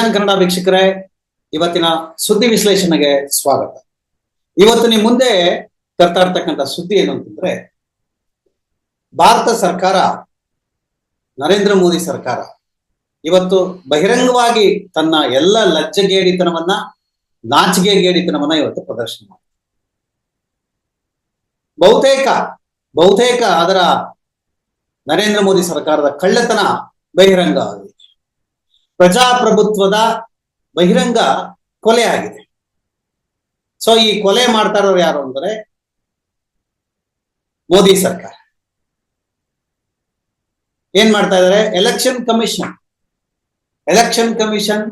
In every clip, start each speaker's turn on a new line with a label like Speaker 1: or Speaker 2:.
Speaker 1: Xi'an Kannada ವೀಕ್ಷಕರೇ, ಇವತ್ತಿನ ಸುದ್ದಿ ವಿಶ್ಲೇಷಣೆಗೆ ಸ್ವಾಗತ. ಇವತ್ತು ನಿಮ್ಮ ಮುಂದೆ ತರ್ತಾ ಇರ್ತಕ್ಕಂಥ ಸುದ್ದಿ ಏನು ಅಂತಂದ್ರೆ, ಭಾರತ ಸರ್ಕಾರ, ನರೇಂದ್ರ ಮೋದಿ ಸರ್ಕಾರ ಇವತ್ತು ಬಹಿರಂಗವಾಗಿ ತನ್ನ ಎಲ್ಲ ಲಜ್ಜೆಗೇಡಿತನವನ್ನ, ನಾಚಿಕೆಗೇಡಿತನವನ್ನ ಇವತ್ತು ಪ್ರದರ್ಶನ ಮಾಡ ಬಹುತೇಕ ಬಹುತೇಕ ಅದರ ನರೇಂದ್ರ ಮೋದಿ ಸರ್ಕಾರದ ಕಳ್ಳತನ ಬಹಿರಂಗ ಆಗಿದೆ. ಪ್ರಜಾಪ್ರಭುತ್ವದ ಬಹಿರಂಗ ಕೊಲೆ ಆಗಿದೆ. ಸೊ ಈ ಕೊಲೆ ಮಾಡ್ತಾ ಇರೋರು ಯಾರು ಅಂದ್ರೆ ಮೋದಿ ಸರ್ಕಾರ. ಏನ್ ಮಾಡ್ತಾ ಇದಾರೆ? ಎಲೆಕ್ಷನ್ ಕಮಿಷನ್ ಎಲೆಕ್ಷನ್ ಕಮಿಷನ್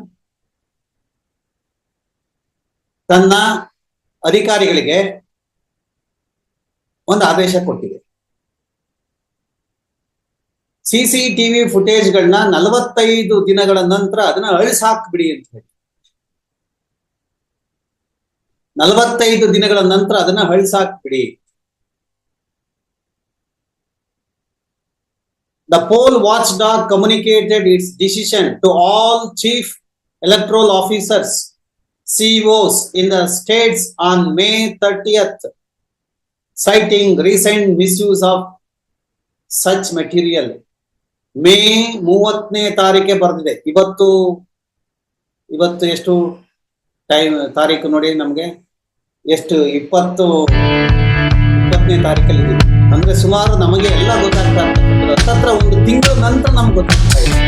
Speaker 1: ತನ್ನ ಅಧಿಕಾರಿಗಳಿಗೆ ಒಂದು ಆದೇಶ ಕೊಟ್ಟಿದೆ. ಸಿಸಿ ಟಿವಿ ಫುಟೇಜ್ಗಳನ್ನ ನಲವತ್ತೈದು ದಿನಗಳ ನಂತರ ಅದನ್ನ ಅಳಿಸಾಕ್ಬಿಡಿ ಅಂತ ಹೇಳಿ. ನಲವತ್ತೈದು ದಿನಗಳ ನಂತರ ಅದನ್ನ ಅಳಿಸಾಕ್ಬಿಡಿ. The poll watchdog communicated its decision to all chief electoral officers CEOs in the states on May thirtieth citing recent misuse of such material May ಮೂವತ್ತನೇ ತಾರೀಕೆ ಬರ್ತಿದೆ ಇವತ್ತು ಇವತ್ತು ಎಷ್ಟು ಟೈಮ್ ತಾರೀಕು ನೋಡಿ ನಮ್ಗೆ. ಎಷ್ಟು ಇಪ್ಪತ್ತು, ಇಪ್ಪತ್ತನೇ ತಾರೀಕಲ್ಲಿ ಇದೆ. ಅಂದ್ರೆ ಸುಮಾರು ನಮಗೆ ಎಲ್ಲ ಗೊತ್ತಾಗ್ತಾ ಹತ್ತತ್ರ ಒಂದು ತಿಂಗಳ ನಂತರ ನಮ್ಗೆ ಗೊತ್ತಾಗ್ತಾ ಇದೆ.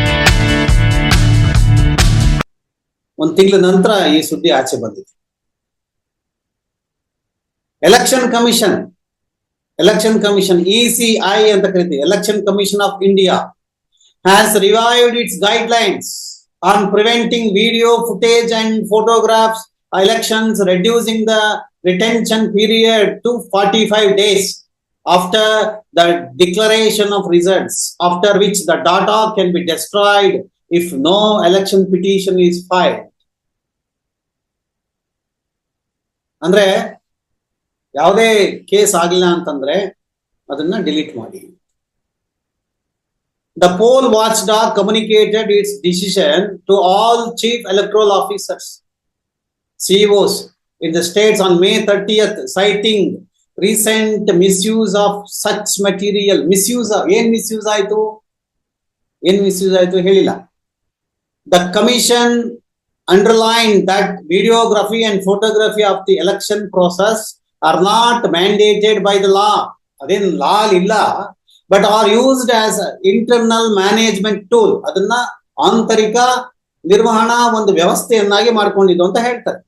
Speaker 1: ಒಂದು ತಿಂಗಳ ನಂತರ ಈ ಸುದ್ದಿ ಆಚೆ ಬಂದಿದೆ. Election commission election commission E C I ಅಂತ ಕರಿತೀವಿ. Election commission of India has revived its guidelines on preventing video footage and photographs elections, reducing the retention period to 45 days after the declaration of results, after which the data can be destroyed if no election petition is filed. ಅಂದ್ರೆ ಯಾವುದೇ case ಆಗಿಲ್ಲ ಅಂತಂದ್ರೆ ಅದನ್ನ delete ಮಾಡಿ The poll watchdog communicated its decision to all chief electoral officers, CEOs in the states on May 30th, citing recent misuse of such material. Misuse, ಏನ್ misuse ಆಯ್ತು ಏನ್ misuse ಆಯ್ತು Helila. The commission underlined that videography and photography of the election process are not mandated by the law. ಅದೇನ್ law ಇಲ್ಲ but are used as internal management tool ಅದನ್ನ ಆಂತರಿಕ ನಿರ್ವಹಣಾ ಒಂದು ವ್ಯವಸ್ಥೆಯನ್ನಾಗಿ ಮಾಡ್ಕೊಂಡಿದ್ದು ಅಂತ ಹೇಳ್ತಾರೆ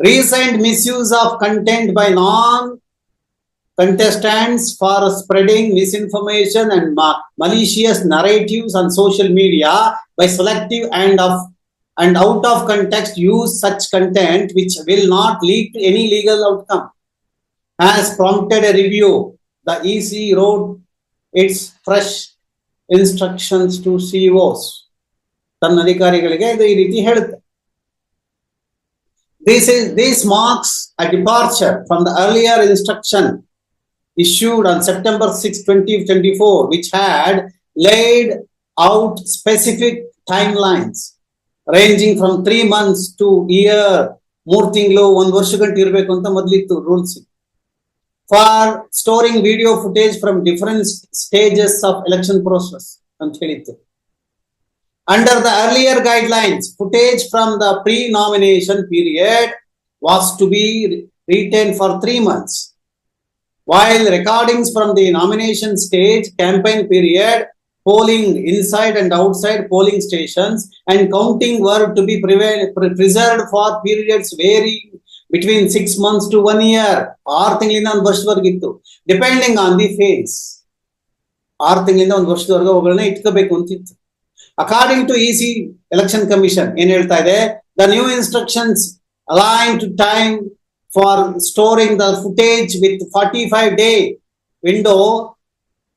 Speaker 1: recent misuse of content by non contestants for spreading misinformation and ma- malicious narratives on social media by selective and of and out of context use such content which will not lead to any legal outcome has prompted a review the EC wrote its fresh instructions to CEOs. ತನ್ನ ಅಧಿಕಾರಿಗಳಿಗೆ ಇದು ಈ ರೀತಿ ಹೇಳುತ್ತೆ This is this marks a departure from the earlier instruction issued on September 6, 2024, which had laid out specific timelines ranging from three months to year, ಮೂರ್ ತಿಂಗಳು ಒಂದ್ ವರ್ಷ ಗಂಟೆ ಇರ್ಬೇಕು ಅಂತ ಮೊದ್ಲಿತ್ತು rules for storing video footage from different stages of election process ಅಂತ ಹೇಳಿತ್ತು under the earlier guidelines footage from the pre nomination period was to be retain for three months while recordings from the nomination stage campaign period polling inside and outside polling stations and counting were to be preve- pre- preserved for periods varying between six months to one year ಆರು ತಿಂಗಳಿಂದ ಒಂದು ವರ್ಷದವರೆಗಿತ್ತು depending on the phase ಆರು ತಿಂಗಳಿಂದ ಒಂದು ವರ್ಷದವರೆಗೆ ಅವುಗಳನ್ನ ಇಟ್ಕೋಬೇಕು ಅಂತಿತ್ತು. According to EC election commission ಏನ್ ಹೇಳ್ತಾ ಇದೆ? The new instructions align to time for storing the footage with forty five day window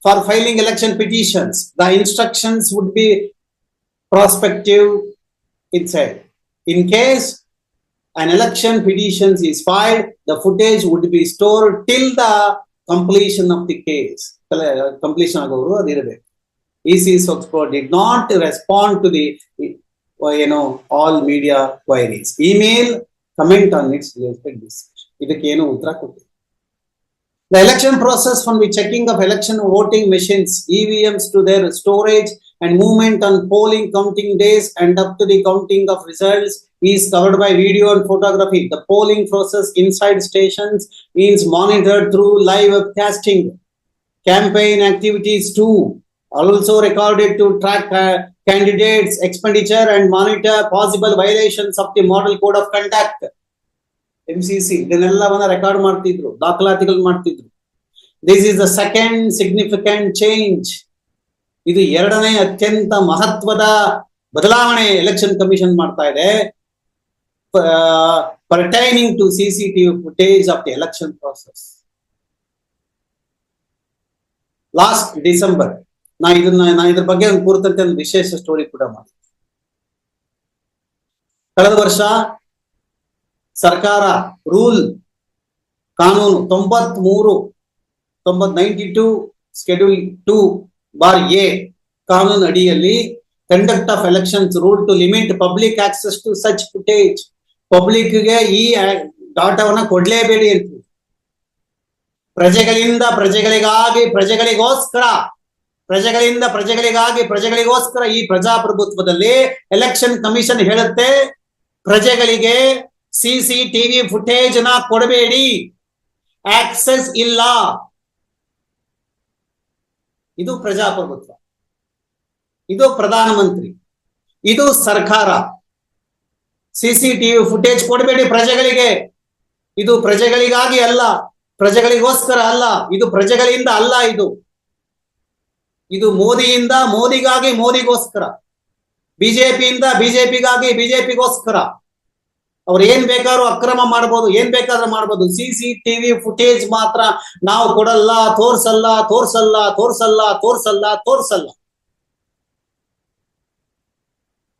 Speaker 1: for filing election petitions the instructions would be prospective in side in case an election petition is filed, the footage would be stored till the completion of the case. Kala- Completion ಆಗೋರು ಅದಿರಬೇಕು. EC Soxpo did not respond to the, uh, you know, all media queries. Email, comment on its related discussion. ಇದಕ್ಕೇನು ಉತ್ತರ ಕೊಟ್ಟಿಲ್ಲ. The election process from the checking of election voting machines, EVMs to their storage and movement on polling counting days and up to the counting of results is covered by video and photography. The polling process inside stations is monitored through live webcasting. Campaign activities too are also recorded to track uh, candidates' expenditure and monitor possible violations of the model code of conduct. M C C ಇದನ್ನೆಲ್ಲವನ್ನ record ಮಾಡ್ತಿದ್ರು ದಾಖಲಾತಿಗಳು ಮಾಡ್ತಿದ್ರು this is the second significant change ಇದು ಎರಡನೇ ಅತ್ಯಂತ ಮಹತ್ವದ ಬದಲಾವಣೆ election commission ಮಾಡ್ತಾ ಇದೆ. Pertaining to C C TV footage of the election process last December ನಾ ಇದನ್ನ, ನಾ ಇದ್ರ ಬಗ್ಗೆ ಒಂದು ಕುರಿತಂತೆ ಒಂದು ವಿಶೇಷ ಸ್ಟೋರಿ ಕೂಡ ಮಾಡಿ ಕಳೆದ ವರ್ಷ ಸರ್ಕಾರ ರೂಲ್ ಕಾನೂನು ತೊಂಬತ್ ಮೂರು ತೊಂಬತ್ ninety two schedule to bar a ಕಾನೂನು ಅಡಿಯಲ್ಲಿ conduct of elections rule to limit public access to such footage ಪಬ್ಲಿಕ್ಗೆ ಈ ಡಾಟಾವನ್ನ ಕೊಡ್ಲೇಬೇಡಿ ಅಂತ. ಪ್ರಜೆಗಳಿಂದ ಪ್ರಜೆಗಳಿಗಾಗಿ, ಪ್ರಜೆಗಳಿಗೋಸ್ಕರ, ಪ್ರಜೆಗಳಿಂದ ಪ್ರಜೆಗಳಿಗಾಗಿ, ಪ್ರಜೆಗಳಿಗೋಸ್ಕರ ಈ ಪ್ರಜಾಪ್ರಭುತ್ವದಲ್ಲಿ ಎಲೆಕ್ಷನ್ ಕಮಿಷನ್ ಹೇಳುತ್ತೆ, ಪ್ರಜೆಗಳಿಗೆ ಸಿ ಸಿ ಟಿವಿ ಫುಟೇಜ್ನ ಕೊಡಬೇಡಿ. ಆಕ್ಸೆಸ್ ಇಲ್ಲ. ಇದು ಪ್ರಜಾಪ್ರಭುತ್ವ. ಇದು ಪ್ರಧಾನಮಂತ್ರಿ. ಇದು ಸರ್ಕಾರ. ಸಿಸಿಟಿವಿ ಫುಟೇಜ್ ಕೊಡಬೇಡಿ ಪ್ರಜೆಗಳಿಗೆ. ಇದು ಪ್ರಜೆಗಳಿಗಾಗಿ ಅಲ್ಲ, ಪ್ರಜೆಗಳಿಗೋಸ್ಕರ ಅಲ್ಲ, ಇದು ಪ್ರಜೆಗಳಿಂದ ಅಲ್ಲ ಇದು. ಇದು ಮೋದಿಯಿಂದ ಮೋದಿಗಾಗಿ ಮೋದಿಗೋಸ್ಕರ. ಬಿಜೆಪಿಯಿಂದ ಬಿಜೆಪಿಗಾಗಿ ಬಿಜೆಪಿಗೋಸ್ಕರ. ಅವ್ರು ಏನ್ ಬೇಕಾದ್ರೂ ಅಕ್ರಮ ಮಾಡ್ಬೋದು, ಏನ್ ಬೇಕಾದ್ರೂ ಮಾಡ್ಬೋದು. ಸಿ ಸಿ ಟಿವಿ ಫುಟೇಜ್ ಮಾತ್ರ ನಾವು ಕೊಡಲ್ಲ, ತೋರ್ಸಲ್ಲ ತೋರ್ಸಲ್ಲ ತೋರ್ಸಲ್ಲ ತೋರ್ಸಲ್ಲ ತೋರ್ಸಲ್ಲ.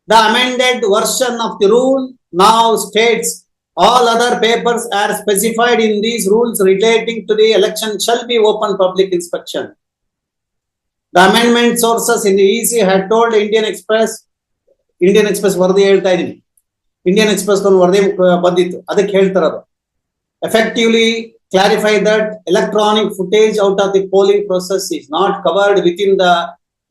Speaker 1: The amended version of the rule now states all other papers are specified in these rules relating to the election shall be open public inspection the amendment sources in the EC had told Indian Express Indian Express ವರದಿ ಹೇಳ್ತಾ ಇದ್ದೀನಿ Indian Express ಒಂದು ವರದಿ ಬಂದಿತ್ತು. ಅದಕ್ಕೆ ಹೇಳ್ತಾರದು effectively clarify that electronic footage out of the polling process is not covered with in the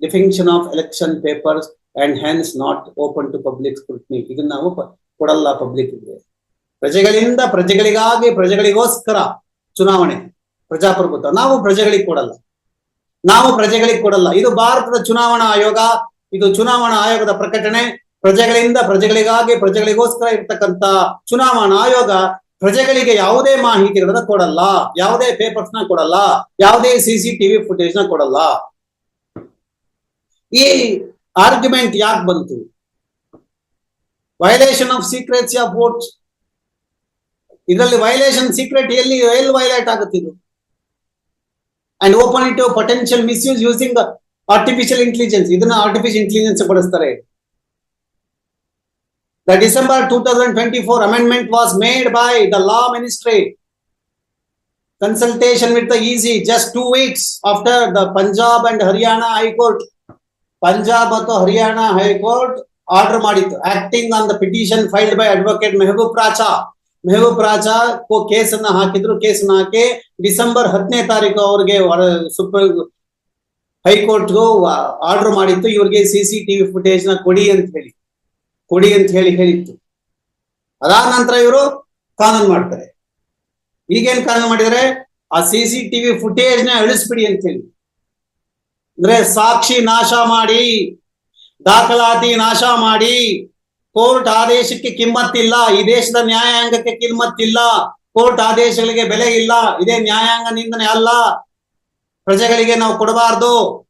Speaker 1: definition of election papers and hence not open to public scrutiny ಇದನ್ನ ನಾವು ಕೊಡಲ್ಲ ಪಬ್ಲಿಕ್ ಪ್ರಜೆಗಳಿಂದ ಪ್ರಜೆಗಳಿಗಾಗಿ ಪ್ರಜೆಗಳಿಗೋಸ್ಕರ ಚುನಾವಣೆ, ಪ್ರಜಾಪ್ರಭುತ್ವ. ನಾವು ಪ್ರಜೆಗಳಿಗೆ ಕೊಡಲ್ಲ. ನಾವು ಪ್ರಜೆಗಳಿಗೆ ಕೊಡಲ್ಲ. ಇದು ಭಾರತದ ಚುನಾವಣಾ ಆಯೋಗ, ಇದು ಚುನಾವಣಾ ಆಯೋಗದ ಪ್ರಕಟಣೆ. ಪ್ರಜೆಗಳಿಂದ ಪ್ರಜೆಗಳಿಗಾಗಿ, ಪ್ರಜೆಗಳಿಗೋಸ್ಕರ ಇರ್ತಕ್ಕಂತ ಚುನಾವಣಾ ಆಯೋಗ ಪ್ರಜೆಗಳಿಗೆ ಯಾವುದೇ ಮಾಹಿತಿಗಳನ್ನ ಕೊಡಲ್ಲ. ಯಾವುದೇ ಪೇಪರ್ಸ್ನ ಕೊಡಲ್ಲ. ಯಾವುದೇ ಸಿಸಿ ಟಿವಿ ಫುಟೇಜ್ನ ಕೊಡಲ್ಲ. ಈ ಆರ್ಗ್ಯುಮೆಂಟ್ ಯಾಕೆ ಬಂತು? Violation of secrets of vote ಇದರಲ್ಲಿ ವೈಲೇಷನ್ ಸೀಕ್ರೆಟ್ ಎಲ್ಲಿ ಎಲ್ಲಿ violate ಆಗುತ್ತಿದ್ದು and open it potential misuse using artificial intelligence ಇದನ್ನ ಆರ್ಟಿಫಿಷಿಯಲ್ ಇಂಟೆಲಿಜೆನ್ಸ್ ಬಳಸ್ತಾರೆ The December 2024 amendment was made by the law ministry. Consultation with the EC just two weeks after the Punjab and Haryana High Court. Punjab ಮತ್ತು Haryana high court order ಮಾಡಿತ್ತು. Acting on the petition filed by advocate Mehboob Racha Mehboob Racha ಕೇಸನ್ನ ಹಾಕಿದ್ರು. ಕೇಸನ್ನ ಹಾಕಿ December ಹತ್ತನೇ ತಾರೀಕು ಅವ್ರಿಗೆ supreme ಹೈಕೋರ್ಟ್ಗೂ order ಮಾಡಿತ್ತು. ಇವ್ರಿಗೆ C C TV ಫುಟೇಜ್ನ ಕೊಡಿ ಅಂತ ಹೇಳಿ. ಕೊಡಿ ಅಂತ ಹೇಳಿ ಹೇಳಿತ್ತು. ಅದಾದ ನಂತರ ಇವರು ಕಾನೂನು ಮಾಡ್ತಾರೆ. ಈಗೇನ್ ಕಾನೂನು ಮಾಡಿದರೆ ಆ ಸಿ ಸಿ ಟಿವಿ ಫುಟೇಜ್ನ ಅಳಿಸ್ಬಿಡಿ ಅಂತ ಹೇಳಿ. ಅಂದ್ರೆ ಸಾಕ್ಷಿ ನಾಶ ಮಾಡಿ, ದಾಖಲಾತಿ ನಾಶ ಮಾಡಿ, ಕೋರ್ಟ್ ಆದೇಶಕ್ಕೆ ಕಿಮ್ಮತ್ತಿಲ್ಲ, ಈ ದೇಶದ ನ್ಯಾಯಾಂಗಕ್ಕೆ ಕಿಮ್ಮತ್ತಿಲ್ಲ, ಕೋರ್ಟ್ ಆದೇಶಗಳಿಗೆ ಬೆಲೆ ಇಲ್ಲ, ಇದೇ ನ್ಯಾಯಾಂಗ ನಿಂದನೆ ಅಲ್ಲ. ಪ್ರಜೆಗಳಿಗೆ ನಾವು ಕೊಡಬಾರ್ದು.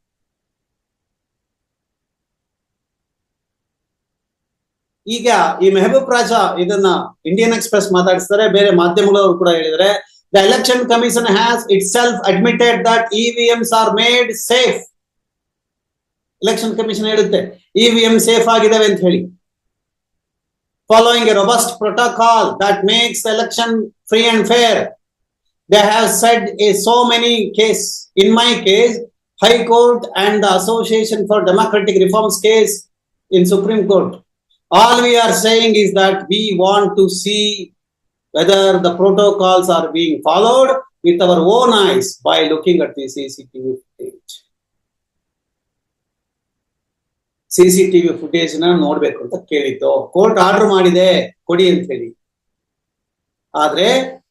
Speaker 1: ಈಗ ಈ ಮೆಹಬೂಬ್ ರಾಜಾ ಇದನ್ನ ಇಂಡಿಯನ್ ಎಕ್ಸ್ಪ್ರೆಸ್ ಮಾತಾಡಿಸ್ತಾರೆ. ಬೇರೆ ಮಾಧ್ಯಮಗಳವರು ಕೂಡ ಹೇಳಿದರೆ the election commission has itself admitted that EVMs are made safe election commission ಹೇಳುತ್ತೆ ಇವಿಎಂ ಸೇಫ್ ಆಗಿದಾವೆ ಅಂತ ಹೇಳಿ. Following a robust protocol that makes election free and fair they have said a so many case in my case high court and the association for democratic reforms case in supreme court all we are saying is that we want to see whether the protocols are being followed with our own eyes by looking at the CCTV footage. CCTV ಫುಟೇಜ್ನ ನೋಡ್ಬೇಕು ಅಂತ ಕೇಳಿತ್ತು court order ಮಾಡಿದೆ, ಕೊಡಿ ಅಂತ ಹೇಳಿ ಆದ್ರೆ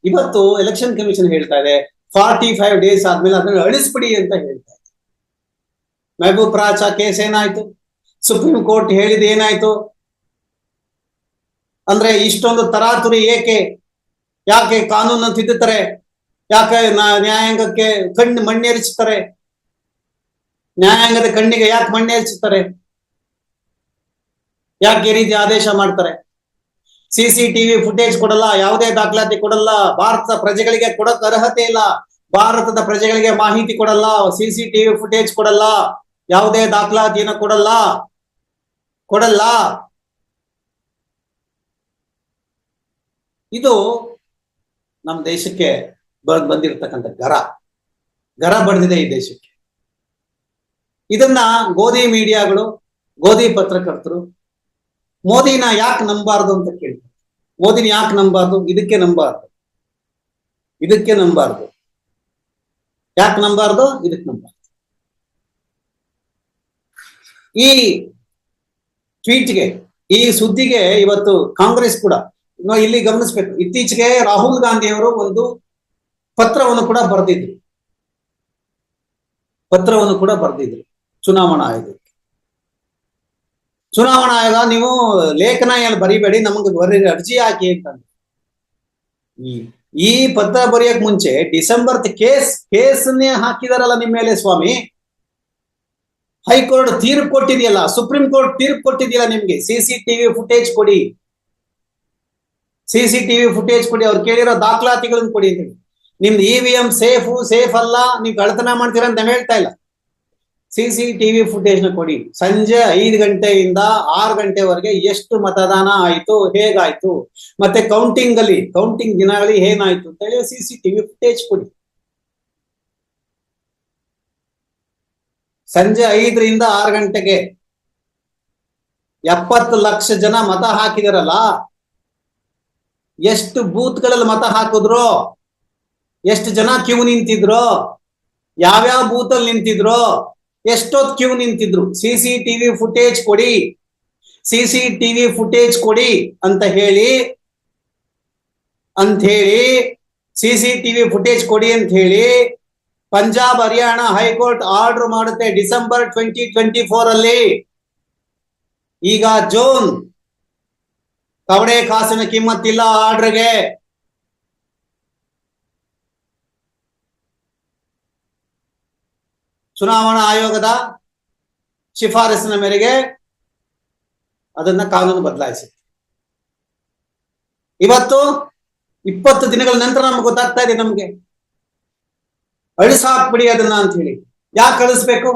Speaker 1: ಇವತ್ತು election commission ಹೇಳ್ತಾ ಇದೆ ಫಾರ್ಟಿ ಫೈವ್ ಡೇಸ್ ಆದ್ಮೇಲೆ ಅದನ್ನ ಅಳಿಸ್ಬಿಡಿ ಅಂತ ಹೇಳ್ತಾ ಇದೆ. ಮೆಹಬೂಬ್ ಪ್ರಾಚ ಕೇಸ್ ಏನಾಯ್ತು? ಸುಪ್ರೀಂ ಕೋರ್ಟ್ ಹೇಳಿದ ಏನಾಯ್ತು? ಅಂದ್ರೆ ಇಷ್ಟೊಂದು ತರಾತುರಿ ಏಕೆ? ಯಾಕೆ ಕಾನೂನನ್ನು ತಿದ್ದುತ್ತಾರೆ ಯಾಕೆ ನ್ಯಾಯಾಂಗಕ್ಕೆ ಕಣ್ಣು ಮಣ್ಣೇರಿಸುತ್ತಾರೆ ನ್ಯಾಯಾಂಗದ ಕಣ್ಣಿಗೆ ಯಾಕೆ ಮಣ್ಣೇರಿಸುತ್ತಾರೆ ಯಾಕೆ ಈ ರೀತಿ ಆದೇಶ ಮಾಡ್ತಾರೆ? ಸಿಸಿಟಿವಿ ಫುಟೇಜ್ ಕೊಡಲ್ಲ, ಯಾವುದೇ ದಾಖಲಾತಿ ಕೊಡಲ್ಲ, ಭಾರತದ ಪ್ರಜೆಗಳಿಗೆ ಕೊಡಕ್ ಅರ್ಹತೆ ಇಲ್ಲ, ಭಾರತದ ಪ್ರಜೆಗಳಿಗೆ ಮಾಹಿತಿ ಕೊಡಲ್ಲ ಸಿಸಿಟಿವಿ ಫುಟೇಜ್ ಕೊಡಲ್ಲ, ಯಾವುದೇ ದಾಖಲಾತಿಯನ್ನು ಕೊಡಲ್ಲ ಕೊಡಲ್ಲ. ಇದು ನಮ್ಮ ದೇಶಕ್ಕೆ ಬಂದ್ ಬಂದಿರತಕ್ಕಂಥ ಗರ. ಗರ ಬಡ್ದಿದೆ ಈ ದೇಶಕ್ಕೆ. ಇದನ್ನ ಗೋಧಿ ಮೀಡಿಯಾಗಳು, ಗೋಧಿ ಪತ್ರಕರ್ತರು, ಮೋದಿನ ಯಾಕೆ ನಂಬಾರ್ದು ಅಂತ ಕೇಳ್ತಾರೆ ಮೋದಿನ ಯಾಕೆ ನಂಬಾರ್ದು? ಇದಕ್ಕೆ ನಂಬಾರ್ದು. ಇದಕ್ಕೆ ನಂಬಾರ್ದು. ಯಾಕೆ ನಂಬಾರ್ದು? ಇದಕ್ಕೆ ನಂಬಾರ್ದು. ಈ ಟ್ವೀಟ್ಗೆ ಈ ಸುದ್ದಿಗೆ ಇವತ್ತು ಕಾಂಗ್ರೆಸ್ ಕೂಡ ನಾವು ಇಲ್ಲಿ ಗಮನಿಸ್ಬೇಕು. ಇತ್ತೀಚೆಗೆ ರಾಹುಲ್ ಗಾಂಧಿಯವರು ಒಂದು ಪತ್ರವನ್ನು ಕೂಡ ಬರೆದಿದ್ರು. ಪತ್ರವನ್ನು ಕೂಡ ಬರೆದಿದ್ರು ಚುನಾವಣಾ ಆಯೋಗಕ್ಕೆ. ಚುನಾವಣಾ ಆಯೋಗ, ನೀವು ಲೇಖನ ಏನು ಬರಿಬೇಡಿ, ನಮಗೆ ಬರೀ ಅರ್ಜಿ ಹಾಕಿ ಅಂತಂದ್ರೆ ಈ ಪತ್ರ ಬರೆಯಕ್ ಮುಂಚೆ ಡಿಸೆಂಬರ್ ಕೇಸ್, ಕೇಸನ್ನೇ ಹಾಕಿದಾರಲ್ಲ ನಿಮ್ಮ ಮೇಲೆ ಸ್ವಾಮಿ. ಹೈಕೋರ್ಟ್ ತೀರ್ಪು ಕೊಟ್ಟಿದೆಯಲ್ಲ, ಸುಪ್ರೀಂ ಕೋರ್ಟ್ ತೀರ್ಪು ಕೊಟ್ಟಿದೆಯಲ್ಲ ನಿಮ್ಗೆ. ಸಿಸಿಟಿವಿ ಫುಟೇಜ್ ಕೊಡಿ. ಸಿಸಿಟಿವಿ ಫುಟೇಜ್ ಕೊಡಿ, ಅವ್ರು ಕೇಳಿರೋ ದಾಖಲಾತಿಗಳನ್ನ ಕೊಡಿ ಅಂತ ಹೇಳಿ. ನಿಮ್ದು ಎಂ ಸೇಫು ಸೇಫ್ ಅಲ್ಲ, ನೀವು ಕಳ್ಳತನ ಮಾಡ್ತೀರಾ ಅಂತ ಹೇಳ್ತಾ ಇಲ್ಲ. ಸಿಸಿಟಿವಿ ಫುಟೇಜ್ನ ಕೊಡಿ. ಸಂಜೆ ಐದು ಗಂಟೆಯಿಂದ ಆರು ಗಂಟೆವರೆಗೆ ಎಷ್ಟು ಮತದಾನ ಆಯ್ತು, ಹೇಗಾಯ್ತು, ಮತ್ತೆ ಕೌಂಟಿಂಗ್ ಅಲ್ಲಿ ಕೌಂಟಿಂಗ್ ದಿನಗಳಲ್ಲಿ ಏನಾಯ್ತು ಅಂತ ಹೇಳಿ ಸಿಸಿಟಿವಿ ಫುಟೇಜ್ ಕೊಡಿ. ಸಂಜೆ ಐದರಿಂದ ಆರು ಗಂಟೆಗೆ ಎಪ್ಪತ್ತು ಲಕ್ಷ ಜನ ಮತ ಹಾಕಿದಾರಲ್ಲ ಎಷ್ಟು ಬೂತ್ಗಳಲ್ಲಿ ಮತ ಹಾಕಿದ್ರು? ಎಷ್ಟು ಜನ ಕ್ಯೂ ನಿಂತಿದ್ರು? ಯಾವ್ಯಾವ ಬೂತ್ ಅಲ್ಲಿ ನಿಂತಿದ್ರು? ಎಷ್ಟೊತ್ ಕ್ಯೂ ನಿಂತಿದ್ರು? ಸಿ ಸಿ ಟಿವಿ ಫುಟೇಜ್ ಕೊಡಿ, ಸಿ ಸಿ ಟಿವಿ ಫುಟೇಜ್ ಕೊಡಿ ಅಂತ ಹೇಳಿ ಅಂತ ಹೇಳಿ, ಸಿ ಸಿ ಟಿವಿ ಫುಟೇಜ್ ಕೊಡಿ ಅಂತ ಹೇಳಿ, Punjab, Haryana high court order ಮಾಡುತ್ತೆ ಡಿಸೆಂಬರ್ ಟ್ವೆಂಟಿ ಟ್ವೆಂಟಿ ಫೋರ್ ಅಲ್ಲಿ. ಈಗ ಜೂನ್ ಕವಡೆ ಕಾಸಿನ ಕಿಮ್ಮತ್ತಿಲ್ಲ ಆರ್ಡ್ರಿಗೆ. ಚುನಾವಣಾ ಆಯೋಗದ ಶಿಫಾರಸಿನ ಮೇರೆಗೆ ಅದನ್ನ ಕಾನೂನು ಬದಲಾಯಿಸಿದೆ ಇವತ್ತು ಇಪ್ಪತ್ತು ದಿನಗಳ ನಂತರ ನಮ್ಗೆ ಗೊತ್ತಾಗ್ತಾ ಇದೆ ನಮ್ಗೆ. ಅಳಿಸಾಕ್ಬಿಡಿ ಅದನ್ನ ಅಂತ ಹೇಳಿ ಯಾಕೆ ಕಳಿಸ್ಬೇಕು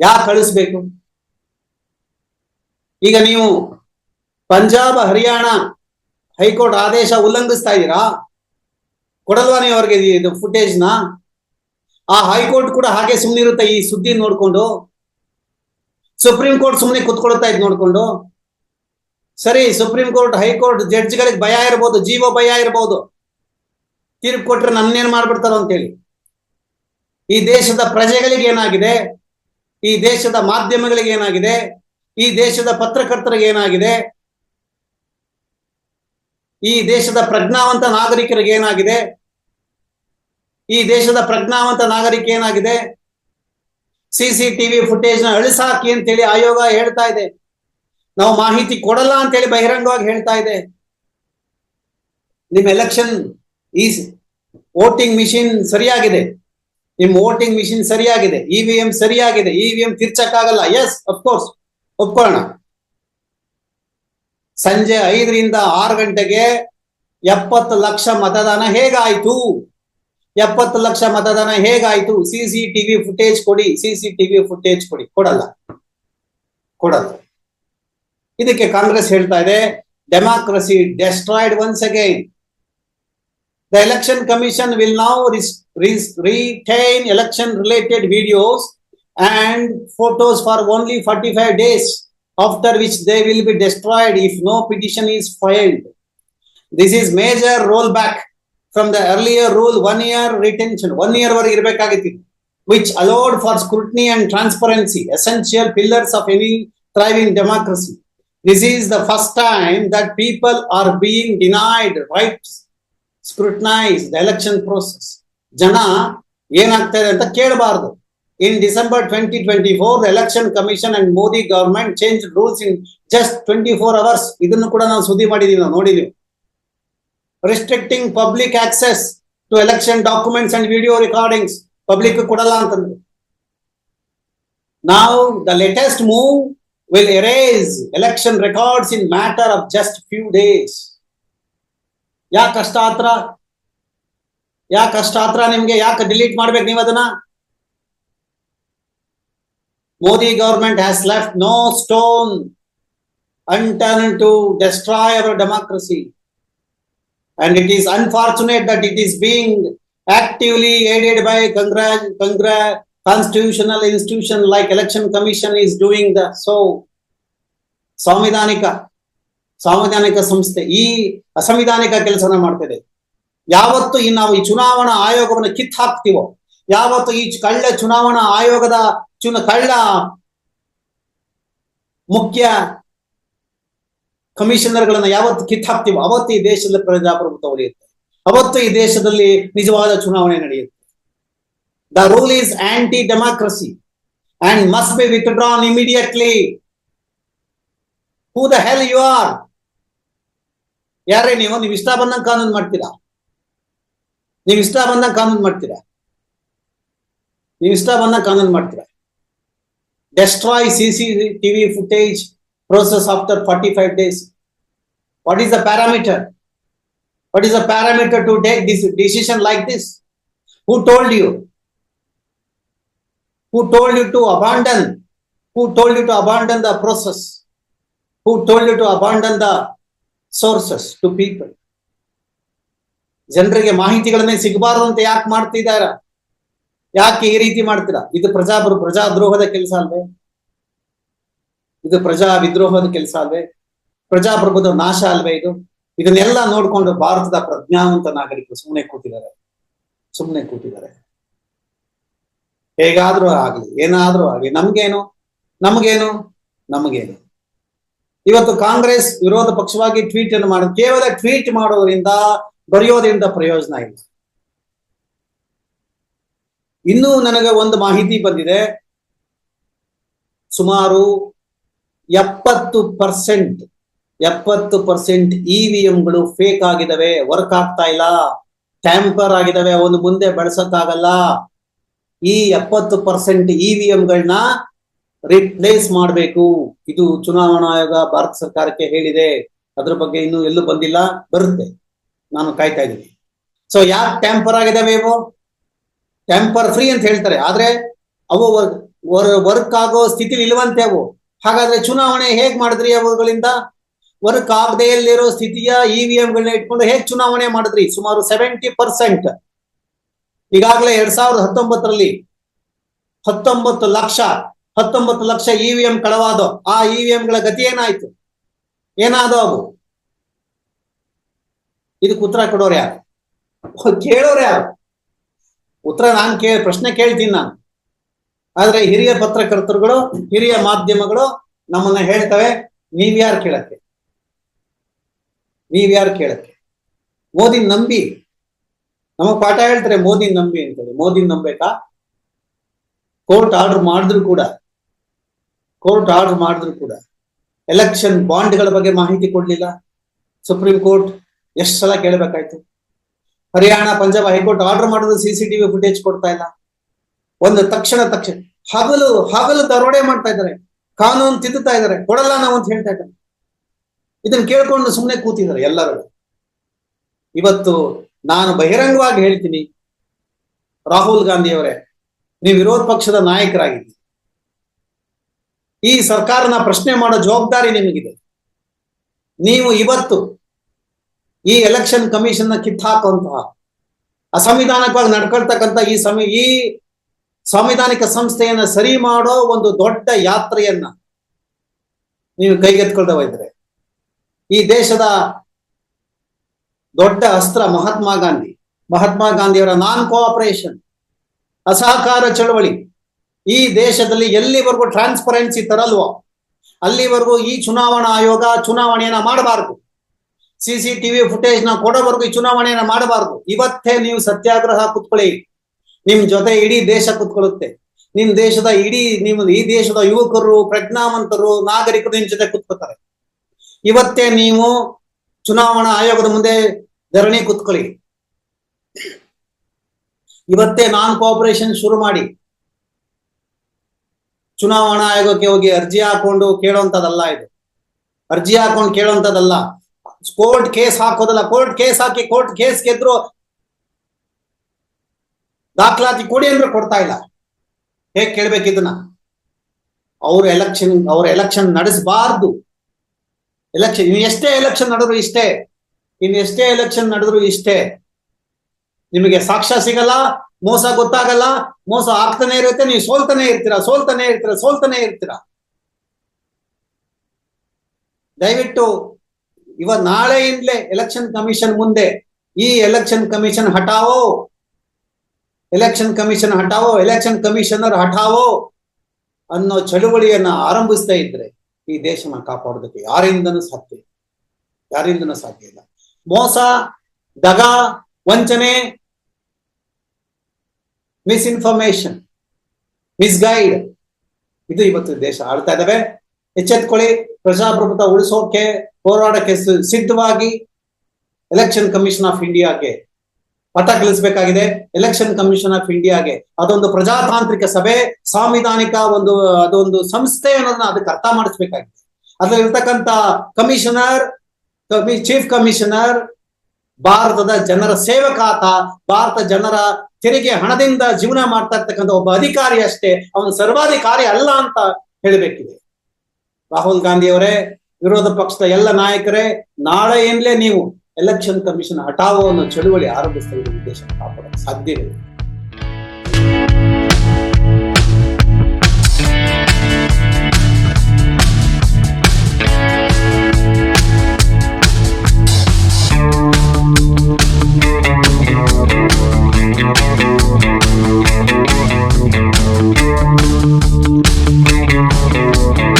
Speaker 1: ಯಾಕೆ ಕಳಿಸ್ಬೇಕು ಈಗ ನೀವು ಪಂಜಾಬ್, ಹರಿಯಾಣ ಹೈಕೋರ್ಟ್ ಆದೇಶ ಉಲ್ಲಂಘಿಸ್ತಾ ಇದ್ದೀರಾ? ಕೊಡಲ್ವಾ ಅವ್ರಿಗೆ ಇದು ಫುಟೇಜ್ನ? ಆ ಹೈಕೋರ್ಟ್ ಕೂಡ ಹಾಗೆ ಸುಮ್ಮನೆ ಇರುತ್ತೆ ಈ ಸುದ್ದಿ ನೋಡ್ಕೊಂಡು. ಸುಪ್ರೀಂ ಕೋರ್ಟ್ ಸುಮ್ಮನೆ ಕುತ್ಕೊಳ್ತಾ ಇದ್ ನೋಡ್ಕೊಂಡು. ಸರಿ, ಸುಪ್ರೀಂ ಕೋರ್ಟ್, ಹೈಕೋರ್ಟ್ ಜಡ್ಜ್ಗಳಿಗೆ ಭಯ ಇರ್ಬೋದು, ಜೀವ ಭಯ ಇರ್ಬೋದು. ತೀರ್ಪು ಕೊಟ್ರೆ ನನ್ನೇನ್ ಮಾಡ್ಬಿಡ್ತಾರೋ ಅಂತೇಳಿ. ಈ ದೇಶದ ಪ್ರಜೆಗಳಿಗೆ ಏನಾಗಿದೆ? ಈ ದೇಶದ ಮಾಧ್ಯಮಗಳಿಗೆ ಏನಾಗಿದೆ? ಈ ದೇಶದ ಪತ್ರಕರ್ತರಿಗೆ ಏನಾಗಿದೆ? ಈ ದೇಶದ ಪ್ರಜ್ಞಾವಂತ ನಾಗರಿಕರಿಗೆ ಏನಾಗಿದೆ? ಈ ದೇಶದ ಪ್ರಜ್ಞಾವಂತ ನಾಗರಿಕ ಏನಾಗಿದೆ? ಸಿಸಿ ಟಿವಿ ಫುಟೇಜ್ನ ಅಳಿಸಾಕಿ ಅಂತೇಳಿ ಆಯೋಗ ಹೇಳ್ತಾ ಇದೆ. ನಾವು ಮಾಹಿತಿ ಕೊಡಲ್ಲ ಅಂತೇಳಿ ಬಹಿರಂಗವಾಗಿ ಹೇಳ್ತಾ ಇದೆ. ನಿಮ್ ಎಲೆಕ್ಷನ್ ಈಸ್ ವೋಟಿಂಗ್ ಮಿಷಿನ್ ಸರಿಯಾಗಿದೆ. ನಿಮ್ ವೋಟಿಂಗ್ ಮಿಷಿನ್ ಸರಿಯಾಗಿದೆ. ಇವಿಎಂ ಸರಿಯಾಗಿದೆ. ಇವಿಎಂ ತಿರ್ಚಕ್ಕಾಗಲ್ಲ. ಎಸ್ ಅಫ್ಕೋರ್ಸ್ ಒಪ್ಕೊಳ್ಳೋಣ. ಸಂಜೆ ಐದರಿಂದ ಆರು ಗಂಟೆಗೆ ಎಪ್ಪತ್ತು ಲಕ್ಷ ಮತದಾನ ಹೇಗಾಯ್ತು? ಎಪ್ಪತ್ತು ಲಕ್ಷ ಮತದಾನ ಹೇಗಾಯ್ತು? ಸಿ ಸಿ ಟಿವಿ ಫುಟೇಜ್ ಕೊಡಿ, ಸಿ ಸಿ ಟಿವಿ ಫುಟೇಜ್ ಕೊಡಿ. ಕೊಡಲ್ಲ. ಕೊಡಲ್ಲ. ಇದಕ್ಕೆ ಕಾಂಗ್ರೆಸ್ ಹೇಳ್ತಾ ಇದೆ democracy destroyed once again the election commission will now retain election related videos and photos for only 45 days. After which they will be destroyed if no petition is filed this is major rollback from the earlier rule one year retention one year which allowed for scrutiny and transparency essential pillars of any thriving democracy this is the first time that people are being denied rights scrutinize the election process ಜನ ಏನಾಗ್ತಾ ಇದೆ ಅಂತ ಕೇಳಬಾರದು in December 2024, the Election Commission and Modi government changed rules in just 24 hours. ಇದನ್ನು ಕೂಡ ನಾವು ಸುದ್ದಿ ಮಾಡಿದೀವಿ ನಾವು ನೋಡಿದೀವಿ. Restricting public access to election documents and video recordings public ಕೊಡಲ್ಲ ಅಂತಂದ್ರು. ನಾವು the latest move will erase election records in matter of just few days ಯಾಕಷ್ಟ ಆತ್ರ ಯಾಕಷ್ಟ ಹತ್ರ ನಿಮ್ಗೆ? ಯಾಕೆ ಡಿಲೀಟ್ ಮಾಡ್ಬೇಕು ನೀವು ಅದನ್ನ? Modi government has left no stone unturned to destroy our democracy. And it is unfortunate that it is being actively aided by congra- congra- constitutional institution like election commission is doing the so ಸಂವಿಧಾನಿಕ ಸಾಂವಿಧಾನಿಕ ಸಂಸ್ಥೆ ಈ ಅಸಂವಿಧಾನಿಕ ಕೆಲಸನ ಮಾಡ್ತಿದೆ ಯಾವತ್ತು ಈ ನಾವು ಈ ಚುನಾವಣಾ ಆಯೋಗವನ್ನು ಕಿತ್ ಹಾಕ್ತಿವೋ ಯಾವತ್ತು ಈ ಕಳ್ಳ ಚುನಾವಣಾ ಆಯೋಗದ ಚುನ ಕಳ್ಳ ಮುಖ್ಯ ಕಮಿಷನರ್ಗಳನ್ನ ಯಾವತ್ತು ಕಿತ್ ಹಾಕ್ತಿವೋ ಅವತ್ತು ಈ ದೇಶದಲ್ಲಿ ಪ್ರಜಾಪ್ರಭುತ್ವ ಉಳಿಯುತ್ತೆ. ಅವತ್ತು ಈ ದೇಶದಲ್ಲಿ ನಿಜವಾದ ಚುನಾವಣೆ ನಡೆಯುತ್ತೆ. The rule is anti democracy and must be withdrawn immediately who the hell you are ಯಾರೇ ನೀವು ನೀವು ಇಷ್ಟ ಬಂದಂಗೆ ಕಾನೂನು ಮಾಡ್ತೀರಾ? ನೀವು ಇಷ್ಟ ಬಂದಂಗೆ ಕಾನೂನು ಮಾಡ್ತೀರಾ? ನೀವು ಇಷ್ಟ ಬಂದಂಗೆ ಕಾನೂನು ಮಾಡ್ತೀರಾ? destroy CCTV footage process after 45 days. What is the parameter? What is the parameter to take this decision like this? Who told you? Who told you to abandon? Who told you to abandon the process? Who told you to abandon the sources to people? ಜನರಿಗೆ ಮಾಹಿತಿಗಳನ್ನೇ ಸಿಗಬಾರದು ಅಂತ ಯಾಕೆ ಮಾಡ್ತಿದಾರ ಯಾಕೆ ಈ ರೀತಿ ಮಾಡ್ತೀರಾ? ಇದು ಪ್ರಜಾ ಪ್ರಜಾದ್ರೋಹದ ಕೆಲಸ ಅಲ್ವೇ? ಇದು ಪ್ರಜಾ ವಿದ್ರೋಹದ ಕೆಲಸ ಅಲ್ವೇ? ಪ್ರಜಾಪ್ರಭುತ್ವ ನಾಶ ಅಲ್ವೇ ಇದು? ಇದನ್ನೆಲ್ಲ ನೋಡ್ಕೊಂಡು ಭಾರತದ ಪ್ರಜ್ಞಾವಂತ ನಾಗರಿಕರು ಸುಮ್ಮನೆ ಕೂತಿದ್ದಾರೆ. ಸುಮ್ಮನೆ ಕೂತಿದ್ದಾರೆ. ಹೇಗಾದ್ರೂ ಆಗ್ಲಿ, ಏನಾದ್ರೂ ಆಗ್ಲಿ, ನಮ್ಗೇನು? ನಮಗೇನು? ನಮಗೇನು? ಇವತ್ತು ಕಾಂಗ್ರೆಸ್ ವಿರೋಧ ಪಕ್ಷವಾಗಿ ಟ್ವೀಟ್ ಅನ್ನು ಮಾಡೋದು ಕೇವಲ ಟ್ವೀಟ್ ಮಾಡೋದ್ರಿಂದ, ಬರೆಯೋದ್ರಿಂದ ಪ್ರಯೋಜನ ಇಲ್ಲ. ಇನ್ನೂ ನನಗೆ ಒಂದು ಮಾಹಿತಿ ಬಂದಿದೆ. ಸುಮಾರು ಎಪ್ಪತ್ತು ಪರ್ಸೆಂಟ್ ಎಪ್ಪತ್ತು ಪರ್ಸೆಂಟ್ ಇವಿಎಂಗಳು ಫೇಕ್ ಆಗಿದವೆ ವರ್ಕ್ ಆಗ್ತಾ ಇಲ್ಲ ಟ್ಯಾಂಪರ್ ಆಗಿದವೆ ಅವನು ಮುಂದೆ ಬಳಸಕ್ಕಾಗಲ್ಲ. ಈ ಎಪ್ಪತ್ತು ಪರ್ಸೆಂಟ್ ಇವಿಎಂಗಳನ್ನ ರಿಪ್ಲೇಸ್ ಮಾಡಬೇಕು. ಇದು ಚುನಾವಣಾ ಆಯೋಗ ಭಾರತ ಸರ್ಕಾರಕ್ಕೆ ಹೇಳಿದೆ. ಅದ್ರ ಬಗ್ಗೆ ಇನ್ನೂ ಎಲ್ಲೂ ಬಂದಿಲ್ಲ, ಬರುತ್ತೆ. ನಾನು ಕಾಯ್ತಾ ಇದ್ದೀನಿ. ಸೊ ಯಾಕೆ ಟ್ಯಾಂಪರ್ ಆಗಿದಾವೆ ಇವು? ಟೆಂಪರ್ ಫ್ರೀ ಅಂತ ಹೇಳ್ತಾರೆ. ಆದ್ರೆ ಅವು ವರ್ಕ್ ಆಗೋ ಸ್ಥಿತಿಲಿ ಇಲ್ವಂತೆ ಅವು. ಹಾಗಾದ್ರೆ ಚುನಾವಣೆ ಹೇಗ್ ಮಾಡಿದ್ರಿ ಅವುಗಳಿಂದ? ವರ್ಕ್ ಆಗದೇ ಇಲ್ಲಿರೋ ಸ್ಥಿತಿಯ ಇವಿಎಂಗಳನ್ನ ಇಟ್ಕೊಂಡು ಹೇಗ್ ಚುನಾವಣೆ ಮಾಡಿದ್ರಿ? ಸುಮಾರು ಸೆವೆಂಟಿ ಪರ್ಸೆಂಟ್ ಈಗಾಗಲೇ ಎರಡ್ ಸಾವಿರದ ಹತ್ತೊಂಬತ್ತರಲ್ಲಿ ಹತ್ತೊಂಬತ್ತು ಲಕ್ಷ ಹತ್ತೊಂಬತ್ತು ಲಕ್ಷ ಇವಿಎಂ ಕಳವಾದೋ, ಆ ಇವಿಎಂಗಳ ಗತಿ ಏನಾಯ್ತು? ಏನಾದೋ ಅವು? ಇದಕ್ಕೆ ಉತ್ತರ ಕೊಡೋರು ಯಾರು? ಕೇಳೋರು ಯಾರು? ಉತ್ತರ ನಾನು ಕೇ ಪ್ರಶ್ನೆ ಕೇಳ್ತೀನಿ ನಾನು. ಆದ್ರೆ ಹಿರಿಯ ಪತ್ರಕರ್ತರುಗಳು, ಹಿರಿಯ ಮಾಧ್ಯಮಗಳು ನಮ್ಮನ್ನ ಹೇಳ್ತವೆ ನೀವ್ಯಾರು ಕೇಳಕ್ಕೆ? ನೀವ್ಯಾರು ಕೇಳಕ್ಕೆ? ಮೋದಿ ನಂಬಿ. ನಮಗ್ ಪಾಠ ಹೇಳ್ತಾರೆ ಮೋದಿ ನಂಬಿ ಅಂತೇಳಿ. ಮೋದಿ ನಂಬೇಕಾ? ಕೋರ್ಟ್ ಆರ್ಡರ್ ಮಾಡಿದ್ರು ಕೂಡ. ಕೋರ್ಟ್ ಆರ್ಡರ್ ಮಾಡಿದ್ರು ಕೂಡ. ಎಲೆಕ್ಷನ್ ಬಾಂಡ್ಗಳ ಬಗ್ಗೆ ಮಾಹಿತಿ ಕೊಡ್ಲಿಲ್ಲ. ಸುಪ್ರೀಂ ಕೋರ್ಟ್ ಎಷ್ಟು ಸಲ ಕೇಳಬೇಕಾಯ್ತು? Haryana, Punjab high court order ಮಾಡಿದ್ರು ಸಿ ಸಿ ಟಿವಿ ಫುಟೇಜ್ ಕೊಡ್ತಾ ಇಲ್ಲ. ಒಂದು ತಕ್ಷಣ ತಕ್ಷಣ. ಹಗಲು ಹಗಲು ದರೋಡೆ ಮಾಡ್ತಾ ಇದ್ದಾರೆ. ಕಾನೂನು ತಿದ್ದುತ್ತಾ ಇದ್ದಾರೆ. ಕೊಡಲ್ಲ ನಾವು ಅಂತ ಹೇಳ್ತಾ ಇದ್ದಾರೆ. ಇದನ್ನ ಕೇಳ್ಕೊಂಡು ಸುಮ್ಮನೆ ಕೂತಿದ್ದಾರೆ ಎಲ್ಲರೂ. ಇವತ್ತು ನಾನು ಬಹಿರಂಗವಾಗಿ ಹೇಳ್ತೀನಿ, ರಾಹುಲ್ ಗಾಂಧಿ ಅವರೇ ನೀವು ವಿರೋಧ ಪಕ್ಷದ ನಾಯಕರಾಗಿದ್ದೀರಿ. ಈ ಸರ್ಕಾರನ ಪ್ರಶ್ನೆ ಮಾಡೋ ಜವಾಬ್ದಾರಿ ನಿಮಗಿದೆ. ನೀವು ಇವತ್ತು ಈ ಎಲೆಕ್ಷನ್ ಕಮಿಷನ್ನ ಕಿತ್ತಾಕುವಂತಹ ಅಸಂವಿಧಾನಿಕವಾಗಿ ನಡ್ಕೊಳ್ತಕ್ಕಂತ ಈ ಸಮಿ, ಈ ಸಾಂವಿಧಾನಿಕ ಸಂಸ್ಥೆಯನ್ನ ಸರಿ ಮಾಡೋ ಒಂದು ದೊಡ್ಡ ಯಾತ್ರೆಯನ್ನ ನೀವು ಕೈಗೆತ್ಕೊಳ್ತಾ ಹೋಯ್ತಾರೆ ಈ ದೇಶದ ದೊಡ್ಡ ಅಸ್ತ್ರ ಮಹಾತ್ಮ ಗಾಂಧಿ, ಮಹಾತ್ಮ ಗಾಂಧಿಯವರ ನಾನ್ ಕೋಆಪರೇಷನ್ ಅಸಹಕಾರ ಚಳವಳಿ, ಈ ದೇಶದಲ್ಲಿ ಎಲ್ಲಿವರೆಗೂ ಟ್ರಾನ್ಸ್ಪರೆನ್ಸಿ ತರಲ್ವೋ, ಅಲ್ಲಿವರೆಗೂ ಈ ಚುನಾವಣಾ ಆಯೋಗ ಚುನಾವಣೆಯನ್ನ ಮಾಡಬಾರದು. ಸಿ ಸಿ ಟಿವಿ ಫುಟೇಜ್ನ ಕೊಡೋವರೆಗೂ ಈ ಚುನಾವಣೆಯನ್ನ ಮಾಡಬಾರದು. ಇವತ್ತೇ ನೀವು ಸತ್ಯಾಗ್ರಹ ಕುತ್ಕೊಳ್ಳಿ. ನಿಮ್ ಜೊತೆ ಇಡೀ ದೇಶ ಕುತ್ಕೊಳ್ಳುತ್ತೆ. ನಿಮ್ ದೇಶದ ಇಡೀ ನಿಮ್ಮ ಈ ದೇಶದ ಯುವಕರು, ಪ್ರಜ್ಞಾವಂತರು, ನಾಗರಿಕರು ನಿಮ್ ಜೊತೆ ಕುತ್ಕೋತಾರೆ. ಇವತ್ತೇ ನೀವು ಚುನಾವಣಾ ಆಯೋಗದ ಮುಂದೆ ಧರಣಿ ಕುತ್ಕೊಳ್ಳಿ. ಇವತ್ತೇ ನಾನ್ ಕೋಆಪರೇಷನ್ ಶುರು ಮಾಡಿ. ಚುನಾವಣಾ ಆಯೋಗಕ್ಕೆ ಹೋಗಿ ಅರ್ಜಿ ಹಾಕೊಂಡು ಕೇಳುವಂತದಲ್ಲ ಇದು. ಅರ್ಜಿ ಹಾಕೊಂಡು ಕೇಳುವಂತದಲ್ಲ ಕೋರ್ಟ್ ಕೇಸ್ ಹಾಕೋದಲ್ಲ, ಕೋರ್ಟ್ ಕೇಸ್ ಹಾಕಿ ಕೋರ್ಟ್ ಕೇಸ್ ಗೆದ್ರು ದಾಖಲಾತಿ ಕೊಡಿ ಅಂದ್ರೆ ಕೊಡ್ತಾ ಇಲ್ಲ. ಹೇಗ್ ಕೇಳ್ಬೇಕು ಇದನ್ನ? ಅವ್ರ ಎಲೆಕ್ಷನ್ ಅವ್ರ ಎಲೆಕ್ಷನ್ ನಡೆಸಬಾರ್ದು. ಎಲೆಕ್ಷನ್ ಇನ್ನು ಎಷ್ಟೇ ಎಲೆಕ್ಷನ್ ನಡೆದ್ರು ಇಷ್ಟೇ. ಇನ್ನು ಎಷ್ಟೇ ಎಲೆಕ್ಷನ್ ನಡೆದ್ರು ಇಷ್ಟೇ. ನಿಮಗೆ ಸಾಕ್ಷ್ಯ ಸಿಗಲ್ಲ, ಮೋಸ ಗೊತ್ತಾಗಲ್ಲ, ಮೋಸ ಆಗ್ತಾನೆ ಇರುತ್ತೆ, ನೀವು ಸೋಲ್ತಾನೆ ಇರ್ತೀರಾ ಸೋಲ್ತಾನೆ ಇರ್ತೀರಾ ಸೋಲ್ತಾನೆ ಇರ್ತೀರಾ? ದಯವಿಟ್ಟು ಇವ ನಾಳೆಯಿಂದಲೇ ಎಲೆಕ್ಷನ್ ಕಮಿಷನ್ ಮುಂದೆ, ಈ ಎಲೆಕ್ಷನ್ ಕಮಿಷನ್ ಹಟಾವೋ ಎಲೆಕ್ಷನ್ ಕಮಿಷನ್ ಹಟಾವೋ ಎಲೆಕ್ಷನ್ ಕಮಿಷನರ್ ಹಟಾವೋ ಅನ್ನೋ ಚಳುವಳಿಯನ್ನ ಆರಂಭಿಸ್ತಾ ಇದ್ರೆ ಈ ದೇಶನ ಕಾಪಾಡೋದಕ್ಕೆ ಯಾರಿಂದನೂ ಸಾಧ್ಯ ಯಾರಿಂದನೂ ಸಾಧ್ಯ ಇಲ್ಲ. ಮೋಸ, ದಗ, ವಂಚನೆ ಮಿಸ್ಇನ್ಫಾರ್ಮೇಶನ್ ಮಿಸ್ಗೈಡ್ ಇದು ಇವತ್ತು ದೇಶ ಆಳ್ತಾ ಇದ್ದಾವೆ ಎಚ್ಚೆತ್ಕೊಳ್ಳಿ. ಪ್ರಜಾಪ್ರಭುತ್ವ ಉಳಿಸೋಕೆ ಹೋರಾಡಕ್ಕೆ ಸಿದ್ಧವಾಗಿ ಎಲೆಕ್ಷನ್ ಕಮಿಷನ್ ಆಫ್ ಇಂಡಿಯಾಗೆ ಪಟ ಕಲಿಸಬೇಕಾಗಿದೆ ಎಲೆಕ್ಷನ್ ಕಮಿಷನ್ ಆಫ್ ಇಂಡಿಯಾಗೆ ಅದೊಂದು ಪ್ರಜಾತಾಂತ್ರಿಕ ಸಭೆ, ಸಾಂವಿಧಾನಿಕ ಒಂದು, ಅದೊಂದು ಸಂಸ್ಥೆ ಅನ್ನೋದನ್ನ ಅದಕ್ಕೆ ಅರ್ಥ ಮಾಡಿಸ್ಬೇಕಾಗಿದೆ. ಅದ್ರಲ್ಲಿರ್ತಕ್ಕಂಥ ಕಮಿಷನರ್ ಚೀಫ್ ಕಮಿಷನರ್ ಭಾರತದ ಜನರ ಸೇವಕಾತ ಭಾರತ ಜನರ ತೆರಿಗೆ ಹಣದಿಂದ ಜೀವನ ಮಾಡ್ತಾ ಇರ್ತಕ್ಕಂಥ ಒಬ್ಬ ಅಧಿಕಾರಿ ಅಷ್ಟೇ, ಅವನು ಸರ್ವಾಧಿಕಾರಿ ಅಲ್ಲ ಅಂತ ಹೇಳಬೇಕಿದೆ. ರಾಹುಲ್ ಗಾಂಧಿ ಅವರೇ ವಿರೋಧ ಪಕ್ಷದ ಎಲ್ಲ ನಾಯಕರೇ, ನಾಳೆ ಏನ್ಲೇ ನೀವು ಎಲೆಕ್ಷನ್ ಕಮಿಷನ್ ಹಠಾವೋ ಅನ್ನೋ ಚಳುವಳಿ ಆರಂಭಿಸಲು ಉದ್ದೇಶ ಕಾಪಾಡಕ್ಕೆ ಸಾಧ್ಯವಿಲ್ಲ Thank.